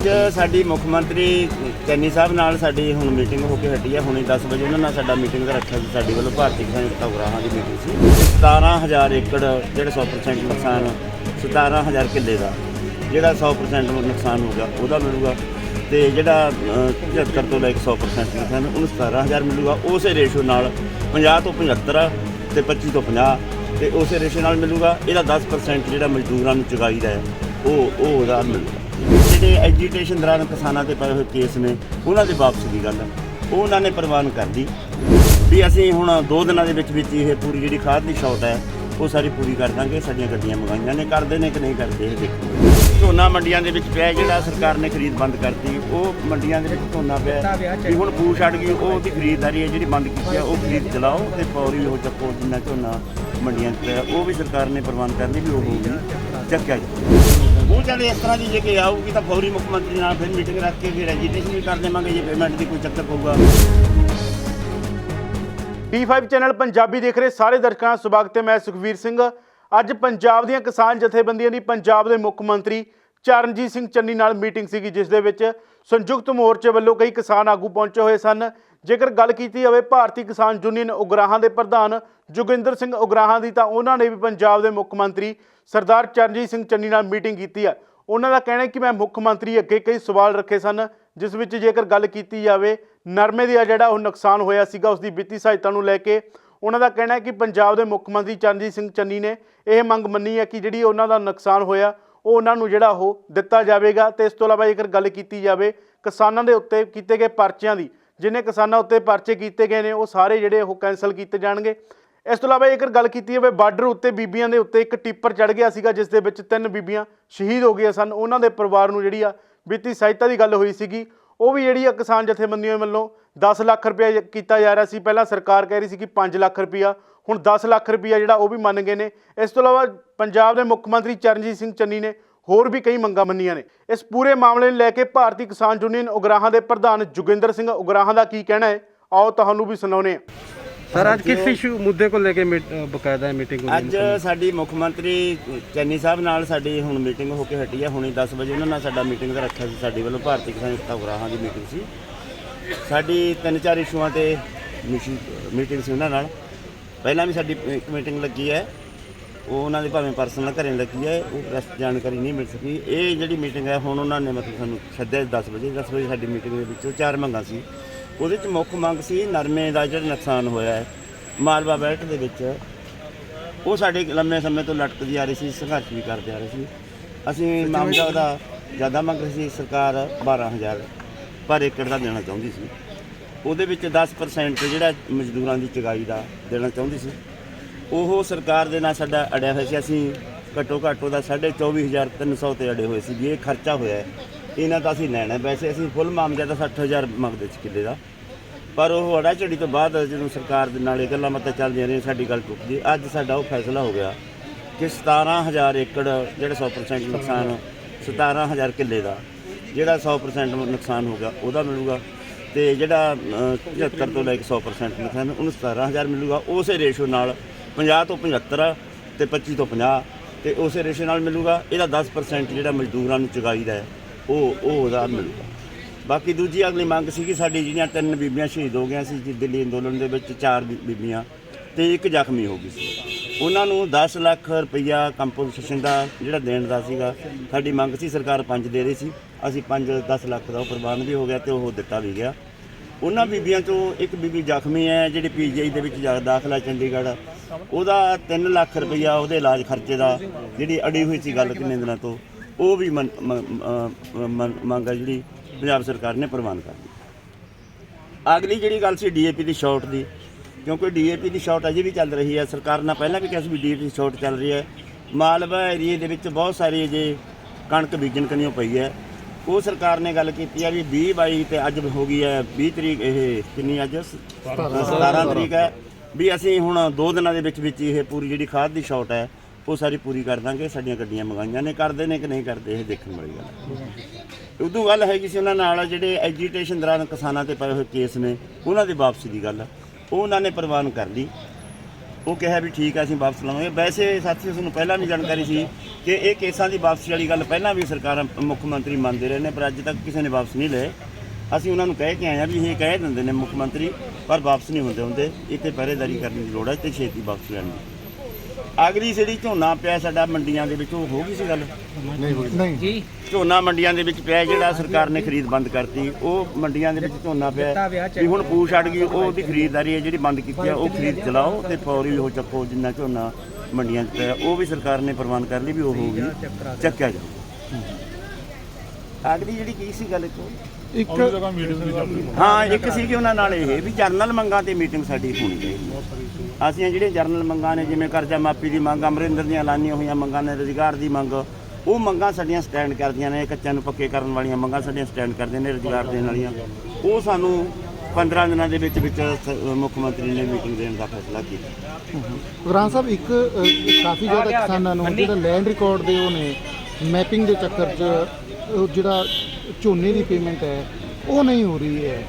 ਅੱਜ ਸਾਡੀ ਮੁੱਖ ਮੰਤਰੀ ਚੰਨੀ ਸਾਹਿਬ ਨਾਲ ਸਾਡੀ ਹੁਣ ਮੀਟਿੰਗ ਹੋ ਕੇ ਹਟੀ ਹੈ। ਹੁਣੇ 10 ਵਜੇ ਉਹਨਾਂ ਨਾਲ ਸਾਡਾ ਮੀਟਿੰਗ ਦਾ ਰੱਖਿਆ ਸੀ। ਸਾਡੇ ਵੱਲੋਂ ਭਾਰਤੀ ਕਿਸਾਨ ਏਕਤਾ ਉਗਰਾਹਾਂ ਦੀ ਮੀਟਿੰਗ ਸੀ। 17000 ਏਕੜ ਜਿਹੜਾ 100% ਨੁਕਸਾਨ 17000 ਕਿੱਲੇ ਦਾ ਜਿਹੜਾ 100% ਨੁਕਸਾਨ ਹੋ ਉਹਦਾ ਮਿਲੂਗਾ ਤੇ ਜਿਹੜਾ ਅ, 75 ਤੋਂ ਲੈ ਕੇ 100% ਨੁਕਸਾਨ ਉਹਨੂੰ 17000 ਮਿਲੂਗਾ। ਉਸੇ ਰੇਸ਼ੋ ਨਾਲ 50 ਤੋਂ 75 ਤੇ 25 ਤੋਂ 50 ਤੇ ਉਸੇ ਰੇਸ਼ੋ ਨਾਲ ਮਿਲੂਗਾ। ਇਹਦਾ 10% ਜਿਹੜਾ ਮਜ਼ਦੂਰਾਂ ਨੂੰ ਚੁਕਾਈ ਦਾ ਹੈ ਉਹ ਉਹ ਉਹਦਾ ਮਿਲੂਗਾ। ਜਿਹੜੇ ਐਜੀਟੇਸ਼ਨ ਦੌਰਾਨ ਕਿਸਾਨਾਂ ਤੇ ਪਏ ਹੋਏ ਕੇਸ ਨੇ, ਉਹਨਾਂ ਦੇ ਵਾਪਸ ਦੀ ਗੱਲ ਉਹ ਉਹਨਾਂ ਨੇ ਪ੍ਰਵਾਨ ਕਰ ਲਈ ਵੀ ਅਸੀਂ ਹੁਣ ਦੋ ਦਿਨਾਂ ਦੇ ਵਿੱਚ ਵਿੱਚ ਇਹ ਪੂਰੀ ਜਿਹੜੀ ਖਾਦ ਦੀ ਸ਼ਾਰਟ ਹੈ, ਉਹ ਸਾਰੀ ਪੂਰੀ ਕਰ ਦਾਂਗੇ, ਸਾਡੀਆਂ ਗੱਡੀਆਂ ਮੰਗਾਈਆਂ ਨੇ, ਕਰਦੇ ਨੇ ਕਿ ਨਹੀਂ ਕਰਦੇ, ਇਹ ਦੇਖੋ। ਝੋਨਾ ਮੰਡੀਆਂ ਦੇ ਵਿੱਚ ਪਿਆ ਜਿਹੜਾ ਸਰਕਾਰ ਨੇ ਖਰੀਦ ਬੰਦ ਕਰਤੀ, ਉਹ ਮੰਡੀਆਂ ਦੇ ਵਿੱਚ ਝੋਨਾ ਪਿਆ ਵੀ ਹੁਣ ਪੂ ਛੱਡ ਗਈ, ਉਹ ਉਹਦੀ ਖਰੀਦਦਾਰੀ ਹੈ, ਜਿਹੜੀ ਬੰਦ ਕੀਤੀ ਹੈ, ਉਹ ਖਰੀਦ ਚਲਾਓ ਤੇ ਪੌੜੀ ਉਹ ਚੱਕੋ ਜਿੰਨਾ ਝੋਨਾ ਮੰਡੀਆਂ 'ਚ ਪਿਆ, ਉਹ ਵੀ ਸਰਕਾਰ ਨੇ ਪ੍ਰਵਾਨ ਕਰਨੀ ਵੀ ਉਹ ਹੋਊਗੀ ਚੱਕਿਆ ਜੀ ਉਹ ਚੱਲ ਇਸ ਤਰ੍ਹਾਂ ਦੀ ਜੇ ਕਿ ਆਊਗੀ ਤਾਂ ਫੌਰੀ ਮੁੱਖ ਮੰਤਰੀ ਨਾਲ ਫਿਰ ਮੀਟਿੰਗ ਰੱਖ ਕੇ ਫਿਰ ਐਜੀਟੇਸ਼ਨ ਵੀ ਕਰ ਦੇਵਾਂਗੇ, ਜੇ ਪੇਮੈਂਟ ਦੀ ਕੋਈ ਚੱਕਰ ਪਊਗਾ। D5 ਚੈਨਲ ਪੰਜਾਬੀ ਦੇਖ ਰਹੇ ਸਾਰੇ ਦਰਸ਼ਕਾਂ ਦਾ ਸਵਾਗਤ ਹੈ, ਮੈਂ ਸੁਖਵੀਰ ਸਿੰਘ। ਅੱਜ ਪੰਜਾਬ ਦੀਆਂ ਕਿਸਾਨ ਜਥੇਬੰਦੀਆਂ ਦੀ ਪੰਜਾਬ ਦੇ ਮੁੱਖ ਮੰਤਰੀ ਚਰਨਜੀਤ ਸਿੰਘ ਚੰਨੀ ਨਾਲ ਮੀਟਿੰਗ ਸੀਗੀ, ਜਿਸ ਦੇ ਵਿੱਚ ਸੰਯੁਕਤ ਮੋਰਚੇ ਵੱਲੋਂ ਕਈ ਕਿਸਾਨ ਆਗੂ ਪਹੁੰਚੇ ਹੋਏ ਸਨ। ਜੇਕਰ ਗੱਲ ਕੀਤੀ ਜਾਵੇ ਭਾਰਤੀ ਕਿਸਾਨ ਯੂਨੀਅਨ ਉਗਰਾਹਾਂ ਦੇ ਪ੍ਰਧਾਨ ਜੋਗਿੰਦਰ ਸਿੰਘ ਉਗਰਾਹਾਂ ਦੀ, ਤਾਂ ਉਹਨਾਂ ਨੇ ਵੀ ਪੰਜਾਬ ਦੇ ਮੁੱਖ ਮੰਤਰੀ ਸਰਦਾਰ ਚਰਨਜੀਤ ਸਿੰਘ ਚੰਨੀ ਨਾਲ ਮੀਟਿੰਗ ਕੀਤੀ ਹੈ ਉਹਨਾਂ ਦਾ ਕਹਿਣਾ ਹੈ ਕਿ ਮੈਂ ਮੁੱਖ ਮੰਤਰੀ ਅੱਗੇ ਕਈ ਸਵਾਲ ਰੱਖੇ ਸਨ, ਜਿਸ ਵਿੱਚ ਜੇਕਰ ਗੱਲ ਕੀਤੀ ਜਾਵੇ, ਨਰਮੇ ਦਾ ਜਿਹੜਾ ਉਹ ਨੁਕਸਾਨ ਹੋਇਆ ਸੀਗਾ, ਉਸ ਦੀ ਵਿੱਤੀ ਸਹਾਇਤਾ ਨੂੰ ਲੈ ਕੇ। ਉਹਨਾਂ ਦਾ ਕਹਿਣਾ ਹੈ ਕਿ ਪੰਜਾਬ ਦੇ ਮੁੱਖ ਮੰਤਰੀ ਚਰਨਜੀਤ ਸਿੰਘ ਚੰਨੀ ਨੇ ਇਹ ਮੰਗ ਮੰਨੀ ਹੈ ਕਿ ਜਿਹੜੀ ਉਹਨਾਂ ਦਾ ਨੁਕਸਾਨ ਹੋਇਆ, ਉਹ ਉਹਨਾਂ ਨੂੰ ਜਿਹੜਾ ਉਹ ਦਿੱਤਾ ਜਾਵੇਗਾ। ਤੇ ਇਸ ਤੋਂ ਇਲਾਵਾ ਜੇਕਰ ਗੱਲ ਕੀਤੀ ਜਾਵੇ, ਕਿਸਾਨਾਂ ਦੇ ਉੱਤੇ ਕੀਤੇ ਗਏ ਪਰਚਿਆਂ ਦੀ, ਜਿਨੇ ਕਿਸਾਨਾਂ ਉੱਤੇ ਪਰਚੇ ਕੀਤੇ ਗਏ ਨੇ, ਉਹ ਸਾਰੇ ਜਿਹੜੇ ਉਹ ਕੈਨਸਲ ਕੀਤੇ ਜਾਣਗੇ। ਇਸ ਤੋਂ ਇਲਾਵਾ ਜੇਕਰ ਗੱਲ ਕੀਤੀ ਜਾਵੇ, ਬਾਰਡਰ ਉੱਤੇ ਬੀਬੀਆਂ ਦੇ ਉੱਤੇ ਇੱਕ ਟਿੱਪਰ ਚੜ ਗਿਆ ਸੀਗਾ, ਜਿਸ ਦੇ ਵਿੱਚ ਤਿੰਨ ਬੀਬੀਆਂ ਸ਼ਹੀਦ ਹੋ ਗਈਆਂ ਸਨ। ਉਹਨਾਂ ਦੇ ਪਰਿਵਾਰ ਨੂੰ ਜਿਹੜੀ ਆ ਵਿੱਤੀ ਸਹਾਇਤਾ ਦੀ ਗੱਲ ਹੋਈ ਸੀਗੀ। ਉਹ ਵੀ ਜਿਹੜੀ ਆ ਕਿਸਾਨ ਜਥੇਬੰਦੀਆਂ ਵੱਲੋਂ 10 ਲੱਖ ਰੁਪਏ ਕੀਤਾ ਜਾ ਰਿਹਾ ਸੀ। ਪਹਿਲਾਂ ਸਰਕਾਰ ਕਹਿ ਰਹੀ ਸੀ ਕਿ 5 ਲੱਖ ਰੁਪਇਆ, ਹੁਣ 10 ਲੱਖ ਰੁਪਇਆ ਜਿਹੜਾ ਉਹ ਵੀ ਮੰਨ ਗਏ ਨੇ। ਇਸ ਤੋਂ ਇਲਾਵਾ ਪੰਜਾਬ ਦੇ ਮੁੱਖ ਮੰਤਰੀ ਚਰਨਜੀਤ ਸਿੰਘ ਚੰਨੀ ਨੇ ਹੋਰ ਵੀ ਕਈ ਮੰਗਾਂ ਮੰਨੀਆਂ ਨੇ। ਇਸ ਪੂਰੇ ਮਾਮਲੇ ਨੂੰ ਲੈ ਕੇ ਭਾਰਤੀ ਕਿਸਾਨ ਯੂਨੀਅਨ ਉਗਰਾਹਾਂ ਦੇ ਪ੍ਰਧਾਨ ਜੋਗਿੰਦਰ ਸਿੰਘ ਉਗਰਾਹਾਂ ਦਾ ਕੀ ਕਹਿਣਾ ਹੈ? ਆਓ ਤੁਹਾਨੂੰ ਵੀ ਸੁਣਾਉਂਦੇ ਹਾਂ। ਸਰ ਅੱਜ ਕਿਸ ਇਸ਼ੂ ਮੁੱਦੇ ਕੋ ਲੈ ਕੇ ਮੀਟ- ਅ, ਮੀਟਿੰਗ ਹੋਈ ਅੱਜ ਸਾਡੀ ਮੁੱਖ ਮੰਤਰੀ ਚੰਨੀ ਸਾਹਿਬ ਨਾਲ ਸਾਡੀ ਹੁਣ ਮੀਟਿੰਗ ਹੋ ਕੇ ਹਟੀ ਹੈ ਹੁਣੇ 10 ਵਜੇ ਉਹਨਾਂ ਨਾਲ ਸਾਡਾ ਮੀਟਿੰਗ ਦਾ ਰੱਖਿਆ ਸੀ ਸਾਡੇ ਵੱਲੋਂ ਭਾਰਤੀ ਕਿਸਾਨ ਸਤਾਗਰਾਹਾਂ ਦੀ ਮੀਟਿੰਗ ਸੀ। ਸਾਡੀ ਤਿੰਨ ਚਾਰ ਇਸ਼ੂਆਂ ਤੇ ਮੀਟਿੰਗ ਸੀ ਉਹਨਾਂ ਨਾਲ। ਪਹਿਲਾਂ ਵੀ ਸਾਡੀ ਇੱਕ ਮੀਟਿੰਗ ਲੱਗੀ ਹੈ ਉਹ ਉਹਨਾਂ ਦੇ ਭਾਵੇਂ ਪਰਸਨਲ ਘਰੇ ਲੱਗੀ ਹੈ ਉਹ ਪ੍ਰੈਸ ਜਾਣਕਾਰੀ ਨਹੀਂ ਮਿਲ ਸਕੀ। ਇਹ ਜਿਹੜੀ ਮੀਟਿੰਗ ਹੈ ਹੁਣ ਉਹਨਾਂ ਨੇ ਮਤਲਬ ਸਾਨੂੰ ਸੱਦਿਆ 10 ਵਜੇ 10 ਵਜੇ ਸਾਡੀ ਮੀਟਿੰਗ ਦੇ ਵਿੱਚ ਉਹ ਚਾਰ ਮੰਗਾਂ ਸੀ। ਉਹਦੇ ਚ ਮੁੱਖ ਮੰਗ ਸੀ ਨਰਮੇ ਦਾ ਜਿਹੜਾ ਨੁਕਸਾਨ ਹੋਇਆ ਹੈ ਮਾਲਵਾ ਬੈਲਟ ਦੇ ਵਿੱਚ। ਉਹ ਸਾਡੇ ਲੰਮੇ ਸਮੇਂ ਤੋਂ ਲਟਕਦੀ ਆ ਰਹੀ ਸੀ ਸੰਘਰਸ਼ ਵੀ ਕਰਦੇ ਆ ਰਹੇ ਸੀ। ਅਸੀਂ ਮਾਮਲਾ ਉਹਦਾ ਜ਼ਿਆਦਾ ਮੰਗ ਰਹੀ ਸੀ ਸਰਕਾਰ 12000 ਪਰ ਏਕੜ ਦਾ ਦੇਣਾ ਚਾਹੁੰਦੀ ਸੀ। ਉਹਦੇ ਵਿੱਚ 10% ਜਿਹੜਾ ਮਜ਼ਦੂਰਾਂ ਦੀ ਚਗਾਈ ਦਾ ਦੇਣਾ ਚਾਹੁੰਦੀ ਸੀ। ਉਹ ਸਰਕਾਰ ਦੇ ਨਾਲ ਸਾਡਾ ਅੜਿਆ ਹੋਇਆ ਸੀ ਅਸੀਂ ਘੱਟੋ ਘੱਟ ਉਹਦਾ 24300 ਤੇ ਅੜੇ ਹੋਏ ਸੀ। ਵੀ ਇਹ ਖਰਚਾ ਹੋਇਆ ਹੈ ਇਹਨਾਂ ਤਾਂ ਅਸੀਂ ਲੈਣਾ ਵੈਸੇ ਅਸੀਂ ਫੁੱਲ ਮਾਮਲੇ ਦਾ 60000 ਮੰਗਦੇ ਸੀ ਕਿੱਲੇ ਦਾ। ਪਰ ਉਹ ਅੜਾ ਝੜੀ ਤੋਂ ਬਾਅਦ ਜਦੋਂ ਸਰਕਾਰ ਦੇ ਨਾਲ ਇਹ ਗੱਲਾਂ ਮਤਾਂ ਚੱਲਦੀਆਂ ਰਹੀਆਂ ਸਾਡੀ ਗੱਲ ਟੁੱਟ ਗਈ। ਅੱਜ ਸਾਡਾ ਉਹ ਫੈਸਲਾ ਹੋ ਗਿਆ ਕਿ 17000 ਏਕੜ ਜਿਹੜਾ 100% ਨੁਕਸਾਨ 17000 ਕਿੱਲੇ ਦਾ ਜਿਹੜਾ 100% ਨੁਕਸਾਨ ਹੋ ਗਿਆ ਉਹਦਾ ਮਿਲੂਗਾ ਤੇ ਜਿਹੜਾ ਅ, 75 ਤੋਂ ਲੈ ਕੇ 100% ਨੁਕਸਾਨ ਉਹਨੂੰ 17000 ਮਿਲੂਗਾ। ਉਸੇ ਰੇਸ਼ੋ ਨਾਲ 50 ਤੋਂ 75 ਤੇ 25 ਤੋਂ 50 ਤੇ ਉਸੇ ਰੇਸ਼ੇ ਨਾਲ ਮਿਲੂਗਾ। ਇਹਦਾ 10% ਜਿਹੜਾ ਮਜ਼ਦੂਰਾਂ ਨੂੰ ਚੁਗਾਈ ਦਾ ਹੈ। ਉਹ ਉਹ ਉਹਦਾ ਮਿਲੂਗਾ ਬਾਕੀ ਦੂਜੀ ਅਗਲੀ ਮੰਗ ਸੀ ਕਿ ਸਾਡੀ ਜਿਹੜੀਆਂ ਤਿੰਨ ਬੀਬੀਆਂ ਸ਼ਹੀਦ ਹੋ ਗਈਆਂ ਸੀ, ਜੀ ਦਿੱਲੀ ਅੰਦੋਲਨ ਦੇ ਵਿੱਚ ਚਾਰ ਬੀ- ਬੀਬੀਆਂ ਤੇ ਇੱਕ ਜ਼ਖਮੀ ਹੋ ਗਈ ਸੀ। ਉਹਨਾਂ ਨੂੰ 10 ਲੱਖ ਰੁਪਈਆ ਕੰਪਨਸੇਸ਼ਨ ਦਾ ਜਿਹੜਾ ਦੇਣ ਦਾ ਸੀਗਾ, ਸਾਡੀ ਮੰਗ ਸੀ, ਸਰਕਾਰ 5 ਦੇ ਰਹੀ ਸੀ। ਅਸੀਂ 5 10 ਲੱਖ ਦਾ ਉਹ ਪ੍ਰਬੰਧ ਵੀ ਹੋ ਗਿਆ ਤੇ ਉਹ ਦਿੱਤਾ ਵੀ ਗਿਆ। ਉਹਨਾਂ ਬੀਬੀਆਂ ਚੋਂ ਇੱਕ ਬੀਬੀ ਜ਼ਖਮੀ ਹੈ, ਜਿਹੜੀ ਪੀਜੀਆਈ ਦੇ ਵਿੱਚ ਜਾ ਦਾਖਲਾ ਚੰਡੀਗੜ੍ਹ। ਉਹਦਾ 3 ਲੱਖ ਰੁਪਈਆ ਉਹਦੇ ਇਲਾਜ ਖਰਚੇ ਦਾ, ਜਿਹੜੀ ਅੜੀ ਹੋਈ ਸੀ ਗੱਲ ਕਿੰਨੇ ਦਿਨਾਂ ਤੋਂ ਉਹ ਵੀ ਮੰਗ ਹੈ ਜਿਹੜੀ ਪੰਜਾਬ ਸਰਕਾਰ ਨੇ ਪ੍ਰਵਾਨ ਕਰ ਲਈ ਅਗਲੀ ਜਿਹੜੀ ਗੱਲ ਸੀ ਡੀਏਪੀ ਦੀ ਸ਼ਾਰਟ ਦੀ ਕਿਉਂਕਿ ਡੀਏਪੀ ਦੀ ਸ਼ਾਰਟ ਅਜੇ ਵੀ ਚੱਲ ਰਹੀ ਹੈ। ਸਰਕਾਰ ਨੇ ਪਹਿਲਾਂ ਵੀ ਕਿਹਾ ਸੀ ਵੀ ਡੀਏਪੀ ਦੀ ਸ਼ਾਰਟ ਚੱਲ ਰਹੀ ਹੈ। ਮਾਲਵਾ ਏਰੀਏ ਦੇ ਵਿੱਚ ਬਹੁਤ ਸਾਰੀ ਜੇ ਕਣਕ ਬੀਜਣ ਕਨੀਓ ਪਈ ਹੈ। ਉਹ ਸਰਕਾਰ ਨੇ ਗੱਲ ਕੀਤੀ ਹੈ ਵੀ 20 22 ਤੇ ਅੱਜ ਹੋ ਗਈ ਹੈ 20 ਤਰੀਕ ਇਹ ਕਿੰਨੀ ਅੱਜ? 17 ਤਰੀਕ ਹੈ। ਵੀ ਅਸੀਂ ਹੁਣ ਦੋ ਦਿਨਾਂ ਦੇ ਵਿੱਚ ਵਿੱਚ ਇਹ ਪੂਰੀ ਜਿਹੜੀ ਖਾਦ ਦੀ ਸ਼ਾਰਟ ਹੈ ਉਹ ਸਾਰੀ ਪੂਰੀ ਕਰ ਦਾਂਗੇ, ਸਾਡੀਆਂ ਗੱਡੀਆਂ ਮੰਗਾਈਆਂ ਨੇ, ਕਰਦੇ ਨੇ ਕਿ ਨਹੀਂ ਕਰਦੇ, ਇਹ ਦੇਖਣ ਵਾਲੀ ਗੱਲ ਉਦੋਂ ਗੱਲ ਹੈਗੀ ਸੀ ਉਹਨਾਂ ਨਾਲ, ਜਿਹੜੇ ਐਜੀਟੇਸ਼ਨ ਦੌਰਾਨ ਕਿਸਾਨਾਂ ਤੇ ਪਏ ਹੋਏ ਕੇਸ ਨੇ, ਉਹਨਾਂ ਦੀ ਵਾਪਸੀ ਦੀ ਗੱਲ ਉਹ ਉਹਨਾਂ ਨੇ ਪ੍ਰਵਾਨ ਕਰ ਲਈ। ਉਹ ਕਿਹਾ ਵੀ ਠੀਕ ਹੈ, ਅਸੀਂ ਵਾਪਸ ਲਵਾਂਗੇ। ਵੈਸੇ ਸਾਥੀ, ਤੁਹਾਨੂੰ ਪਹਿਲਾਂ ਵੀ ਜਾਣਕਾਰੀ ਸੀ ਕਿ ਇਹ ਕੇਸਾਂ ਦੀ ਵਾਪਸੀ ਵਾਲੀ ਗੱਲ ਪਹਿਲਾਂ ਵੀ ਸਰਕਾਰਾਂ, ਮੁੱਖ ਮੰਤਰੀ ਮੰਨਦੇ ਰਹੇ ਨੇ, ਪਰ ਅੱਜ ਤੱਕ ਕਿਸੇ ਨੇ ਵਾਪਸ ਨਹੀਂ ਲਏ। ਅਸੀਂ ਉਹਨਾਂ ਨੂੰ ਕਹਿ ਕੇ ਆਏ ਆ ਵੀ ਇਹ ਕਹਿ ਦਿੰਦੇ ਨੇ ਮੁੱਖ ਮੰਤਰੀ, ਪਰ ਵਾਪਸ ਨਹੀਂ ਹੁੰਦੇ ਹੁੰਦੇ। ਇੱਥੇ ਪਹਿਰੇਦਾਰੀ ਕਰਨ ਦੀ ਲੋੜ ਹੈ ਤੇ ਛੇਤੀ ਵਾਪਸ ਲੈਣ ਦੀ ਅਗਲੀ ਜਿਹੜੀ ਝੋਨਾ ਪਿਆ ਸਾਡਾ ਮੰਡੀਆਂ ਦੇ ਵਿੱਚ ਉਹ ਹੋ ਗਈ ਸੀ ਗੱਲ? ਨਹੀਂ ਝੋਨਾ ਮੰਡੀਆਂ ਦੇ ਵਿੱਚ ਪਿਆ ਜਿਹੜਾ ਸਰਕਾਰ ਨੇ ਖਰੀਦ ਬੰਦ ਕਰਤੀ। ਉਹ ਮੰਡੀਆਂ ਦੇ ਵਿੱਚ ਝੋਨਾ ਪਿਆ ਵੀ ਹੁਣ ਪੂਛ ਅੜ ਗਈ ਉਹ ਉਹਦੀ ਖਰੀਦਦਾਰੀ ਹੈ ਜਿਹੜੀ ਬੰਦ ਕੀਤੀ ਆ ਉਹ ਖਰੀਦ ਚਲਾਓ ਤੇ ਫੌਰੀ ਉਹ ਚੱਕੋ ਜਿੰਨਾ ਝੋਨਾ ਮੰਡੀਆਂ 'ਚ ਪਿਆ। ਉਹ ਵੀ ਸਰਕਾਰ ਨੇ ਪ੍ਰਵਾਨ ਕਰ ਲਈ ਵੀ ਉਹ ਹੋਊਗੀ ਚੱਕਿਆ ਜਾਊ। ਅਗਲੀ ਜਿਹੜੀ ਕੀ ਸੀ ਗੱਲ ਇੱਕ ਇੱਕ ਹਾਂ। ਇੱਕ ਸੀ ਕਿ ਉਹਨਾਂ ਨਾਲ ਇਹ ਵੀ ਜਰਨਲ ਮੰਗਾਂ ਤੇ ਮੀਟਿੰਗ ਸਾਡੀ ਹੋਣੀ ਚਾਹੀਦੀ ਹੈ। ਅਸੀਂ ਇਹ ਜਿਹੜੇ ਜਰਨਲ ਮੰਗਾਂ ਨੇ ਜਿਵੇਂ ਕਰਜ਼ਾ ਮਾਫੀ ਦੀ ਮੰਗ ਅਮਰਿੰਦਰ ਦੀਆਂ ਐਲਾਨੀਆਂ ਹੋਈਆਂ ਮੰਗਾਂ ਨੇ ਰੁਜ਼ਗਾਰ ਦੀ ਮੰਗ ਉਹ ਮੰਗਾਂ ਸਾਡੀਆਂ ਸਟੈਂਡ ਕਰਦੀਆਂ ਨੇ ਕੱਚਿਆਂ ਨੂੰ ਪੱਕੇ ਕਰਨ ਵਾਲੀਆਂ ਮੰਗਾਂ ਸਾਡੀਆਂ ਸਟੈਂਡ ਕਰਦੀਆਂ ਨੇ ਰੁਜ਼ਗਾਰ ਦੇਣ ਵਾਲੀਆਂ। ਉਹ ਸਾਨੂੰ 15 ਦਿਨਾਂ ਦੇ ਵਿੱਚ ਵਿੱਚ ਮੁੱਖ ਮੰਤਰੀ ਨੇ ਮੀਟਿੰਗ ਦੇਣ ਦਾ ਫੈਸਲਾ ਕੀਤਾ। ਗੁਰਾਂ ਸਾਹਿਬ ਇੱਕ ਕਾਫੀ ਜ਼ਿਆਦਾ ਕਿਸਾਨਾਂ ਨੂੰ ਜਿਹੜਾ ਲੈਂਡ ਰਿਕਾਰਡ ਦੇ ਉਹ ਨੇ ਮੈਪਿੰਗ ਦੇ ਚੱਕਰ 'ਚ ਉਹ ਜਿਹੜਾ ਝੋਨੇ ਦੀ ਪੇਮੈਂਟ ਹੈ ਉਹ ਨਹੀਂ ਹੋ ਰਹੀ ਹੈ।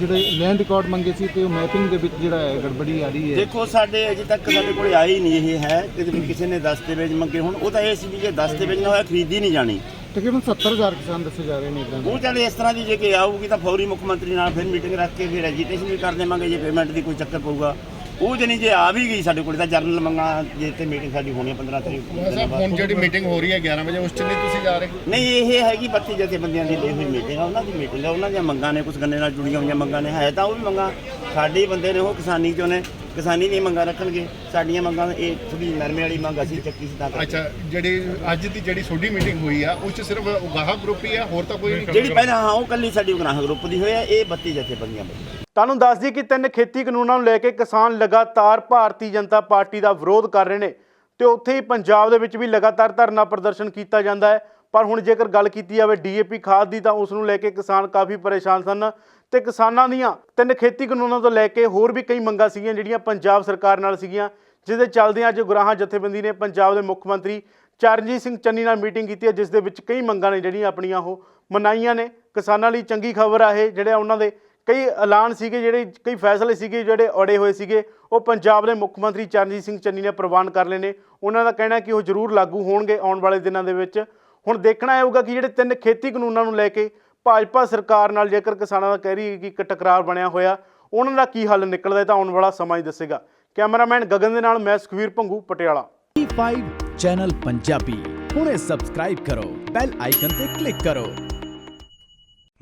ਜਿਹੜੇ ਲੈਂਡ ਰਿਕਾਰਡ ਮੰਗੇ ਸੀ ਤੇ ਉਹ ਮੈਪਿੰਗ ਦੇ ਵਿੱਚ ਜਿਹੜਾ ਹੈ ਗੜਬੜੀ ਆ ਰਹੀ ਹੈ। ਦੇਖੋ ਸਾਡੇ ਅਜੇ ਤੱਕ ਸਾਡੇ ਕੋਲ ਆਈ ਨਹੀਂ ਇਹ ਹੈ ਕਿ ਵੀ ਕਿਸੇ ਨੇ ਦਸਤਾਵੇਜ਼ ਮੰਗੇ ਹੁਣ। ਉਹ ਤਾਂ ਇਹ ਸੀ ਵੀ ਜੇ ਦਸਤਾਵੇਜ਼ ਨਾ ਹੋਇਆ ਖਰੀਦੀ ਨਹੀਂ ਜਾਣੀ। ਤਕਰੀਬਨ 70000 ਕਿਸਾਨ ਦੱਸੇ ਜਾ ਰਹੇ ਨੇ ਇਦਾਂ ਉਹ ਚੱਲ ਇਸ ਤਰ੍ਹਾਂ ਦੀ ਜੇ ਕਿ ਆਊਗੀ ਤਾਂ ਫੌਰੀ ਮੁੱਖ ਮੰਤਰੀ ਨਾਲ ਫਿਰ ਮੀਟਿੰਗ ਰੱਖ ਕੇ ਫਿਰ ਐਜੀਟੇਸ਼ਨ ਵੀ ਕਰ ਦੇਵਾਂਗੇ ਜੇ ਪੇਮੈਂਟ ਦੀ ਕੋਈ ਚੱਕਰ ਪਊਗਾ। ਉਹ ਜਣੀ ਜੇ ਆ ਵੀ ਗਈ ਸਾਡੇ ਕੋਲ ਤਾਂ ਜਰਨਲ ਮੰਗਾ ਜੇ ਤੇ ਮੀਟਿੰਗ ਸਾਡੀ ਹੋਣੀ ਹੈ 15 ਤਰੀਕ ਨੂੰ ਸਾਹਿਬ ਹੁਣ ਜਿਹੜੀ ਮੀਟਿੰਗ ਹੋ ਰਹੀ ਹੈ 11 ਵਜੇ ਉਸ ਚ ਨਹੀਂ ਤੁਸੀਂ ਜਾ ਰਹੇ? ਨਹੀਂ ਇਹ ਹੈਗੀ 32 ਜਥੇਬੰਦੀਆਂ ਦੀ ਲਈ ਹੋਈ ਮੀਟਿੰਗ ਆ ਉਹਨਾਂ ਦੀ ਮੀਟਿੰਗ ਆ ਉਹਨਾਂ ਦੀਆਂ ਮੰਗਾਂ ਨੇ ਕੁਝ ਗੰਨੇ ਨਾਲ ਜੁੜੀਆਂ ਹੋਈਆਂ ਮੰਗਾਂ ਨੇ ਹੈ ਤਾਂ ਉਹ ਵੀ ਮੰਗਾਂ। ਸਾਡੇ ਹੀ ਬੰਦੇ ਨੇ ਉਹ ਕਿਸਾਨੀ ਚੋਂ ਨੇ ਕਿਸਾਨੀ ਦੀਆਂ ਮੰਗਾਂ ਰੱਖਣਗੇ। ਸਾਡੀਆਂ ਮੰਗਾਂ ਇਹ ਥੋੜੀ ਨਰਮੇ ਵਾਲੀ ਮੰਗ ਅਸੀਂ ਚੱਕੀ ਸੀ ਤਾਂ ਕਰਕੇ। ਅੱਛਾ ਜਿਹੜੀ ਅੱਜ ਦੀ ਜਿਹੜੀ ਤੁਹਾਡੀ ਮੀਟਿੰਗ ਹੋਈ ਆ ਉਸ ਚ ਸਿਰਫ ਉਗਾਹਾ ਗਰੁੱਪ ਹੀ ਆ ਹੋਰ ਤਾਂ ਕੋਈ ਜਿਹੜੀ ਪਹਿਲਾਂ ਹਾਂ ਉਹ ਕੱਲੀ ਸਾਡੀ ਗ੍ਰਾਹਕ ਗਰੁੱਪ ਦੀ ਹੋਇਆ ਇਹ 32 ਜਥੇਬੰਦੀਆਂ ਬਣੀ ਤੁਹਾਨੂੰ ਦੱਸ ਦਈਏ ਕਿ ਤਿੰਨ ਖੇਤੀ ਕਾਨੂੰਨਾਂ ਨੂੰ ਲੈ ਕੇ ਕਿਸਾਨ ਲਗਾਤਾਰ ਭਾਰਤੀ ਜਨਤਾ ਪਾਰਟੀ ਦਾ ਵਿਰੋਧ ਕਰ ਰਹੇ ਨੇ ਤੇ ਉੱਥੇ ਹੀ ਪੰਜਾਬ ਦੇ ਵਿੱਚ ਵੀ ਲਗਾਤਾਰ ਧਰਨਾ ਪ੍ਰਦਰਸ਼ਨ ਕੀਤਾ ਜਾਂਦਾ ਹੈ। ਪਰ ਹੁਣ ਜੇਕਰ ਗੱਲ ਕੀਤੀ ਜਾਵੇ ਡੀਏਪੀ ਖਾਦ ਦੀ ਤਾਂ ਉਸ ਨੂੰ ਲੈ ਕੇ ਕਿਸਾਨ ਕਾਫੀ ਪਰੇਸ਼ਾਨ ਸਨ ਤੇ ਕਿਸਾਨਾਂ ਦੀਆਂ ਤਿੰਨ ਖੇਤੀ ਕਾਨੂੰਨਾਂ ਤੋਂ ਲੈ ਕੇ ਹੋਰ ਵੀ ਕਈ ਮੰਗਾਂ ਸੀਗੀਆਂ ਜਿਹੜੀਆਂ ਪੰਜਾਬ ਸਰਕਾਰ ਨਾਲ ਸੀਗੀਆਂ, ਜਿਹਦੇ ਚੱਲਦਿਆਂ ਅੱਜ ਗੁਰਾਹਾਂ ਜਥੇਬੰਦੀ ਨੇ ਪੰਜਾਬ ਦੇ ਮੁੱਖ ਮੰਤਰੀ ਚਰਨਜੀਤ ਸਿੰਘ ਚੰਨੀ ਨਾਲ ਮੀਟਿੰਗ ਕੀਤੀ ਹੈ, ਜਿਸ ਦੇ ਵਿੱਚ ਕਈ ਮੰਗਾਂ ਨੇ ਜਿਹੜੀਆਂ ਆਪਣੀਆਂ ਉਹ ਮਨਾਈਆਂ ਨੇ। ਕਿਸਾਨਾਂ ਲਈ ਚੰਗੀ ਖਬਰ ਆ ਇਹ, ਜਿਹੜੇ ਉਹਨਾਂ ਦੇ ਕਈ ਐਲਾਨ ਸੀਗੇ ਜਿਹੜੇ ਕਈ ਫੈਸਲੇ ਸੀਗੇ ਜਿਹੜੇ ਅੜੇ ਹੋਏ ਸੀਗੇ ਉਹ ਪੰਜਾਬ ਦੇ ਮੁੱਖ ਮੰਤਰੀ ਚਰਨਜੀਤ ਸਿੰਘ ਚੰਨੀ ਨੇ ਪ੍ਰਵਾਨ ਕਰ ਲਏ ਨੇ। ਉਹਨਾਂ ਦਾ ਕਹਿਣਾ ਕਿ ਉਹ ਜ਼ਰੂਰ ਲਾਗੂ ਹੋਣਗੇ ਆਉਣ ਵਾਲੇ ਦਿਨਾਂ ਦੇ ਵਿੱਚ। ਹੁਣ ਦੇਖਣਾ ਹੋਊਗਾ ਕਿ ਜਿਹੜੇ ਤਿੰਨ ਖੇਤੀ ਕਾਨੂੰਨਾਂ ਨੂੰ ਲੈ ਕੇ ਭਾਜਪਾ ਸਰਕਾਰ ਨਾਲ ਜੇਕਰ ਕਿਸਾਨਾਂ ਦਾ ਕਹਿ ਰਹੀ ਹੈ ਕਿ ਇੱਕ ਟਕਰਾਰ ਬਣਿਆ ਹੋਇਆ ਉਹਨਾਂ ਦਾ ਕੀ ਹੱਲ ਨਿਕਲਦਾ ਹੈ ਤਾਂ ਆਉਣ ਵਾਲਾ ਸਮਾਂ ਹੀ ਦੱਸੇਗਾ। ਕੈਮਰਾਮੈਨ ਗਗਨ ਦੇ ਨਾਲ ਮੈਂ ਸੁਖਵੀਰ ਭੰਗੂ ਪਟਿਆਲਾ। E5 ਚੈਨਲ ਪੰਜਾਬੀ ਹੁਣੇ ਸਬਸਕ੍ਰਾਈਬ ਕਰੋ ਬੈਲ ਆਈਕਨ ਤੇ ਕਲਿੱਕ ਕਰੋ।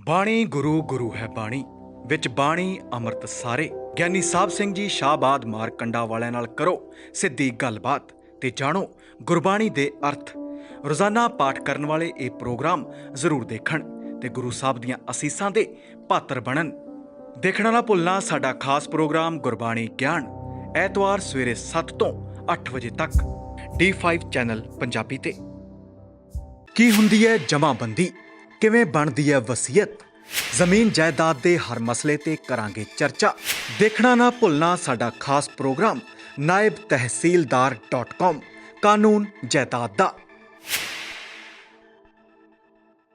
ਬਾਣੀ ਗੁਰੂ ਗੁਰੂ ਹੈ ਬਾਣੀ। ਵਿੱਚ ਬਾਣੀ, ਅੰਮ੍ਰਿਤ ਸਾਰੇ। ਗਿਆਨੀ ਸਾਹਿਬ ਸਿੰਘ ਜੀ ਸ਼ਾਹਬਾਦ ਮਾਰਕੰਡਾ ਵਾਲਿਆਂ ਨਾਲ ਕਰੋ ਸਿੱਧੀ ਗੱਲਬਾਤ ਤੇ ਜਾਣੋ ਗੁਰਬਾਣੀ ਦੇ ਅਰਥ। ਰੋਜ਼ਾਨਾ ਪਾਠ ਕਰਨ ਵਾਲੇ ਇਹ ਪ੍ਰੋਗਰਾਮ ਜ਼ਰੂਰ ਦੇਖਣ ਤੇ ਗੁਰੂ ਸਾਹਿਬ ਦੀਆਂ ਅਸੀਸਾਂ ਦੇ ਪਾਤਰ ਬਣਨ। ਦੇਖਣਾ ਨਾ ਭੁੱਲਣਾ ਸਾਡਾ ਖਾਸ ਪ੍ਰੋਗਰਾਮ ਗੁਰਬਾਣੀ ਗਿਆਨ, ਐਤਵਾਰ ਸਵੇਰੇ 7 ਤੋਂ 8 ਵਜੇ ਤੱਕ। D5 ਚੈਨਲ ਪੰਜਾਬੀ ਤੇ। ਕੀ ਹੁੰਦੀ ਹੈ ਜਮਾਬੰਦੀ? ਕਿਵੇਂ ਬਣਦੀ ਹੈ ਵਸੀਅਤ? ਜ਼ਮੀਨ ਜਾਇਦਾਦ ਦੇ ਹਰ ਮਸਲੇ ਤੇ ਕਰਾਂਗੇ ਚਰਚਾ। ਦੇਖਣਾ ਨਾ ਭੁੱਲਣਾ ਸਾਡਾ ਖਾਸ ਪ੍ਰੋਗਰਾਮ, ਨਾਇਬ ਤਹਿਸੀਲਦਾਰ.com ਕਾਨੂੰਨ ਜਾਇਦਾਦ ਦਾ।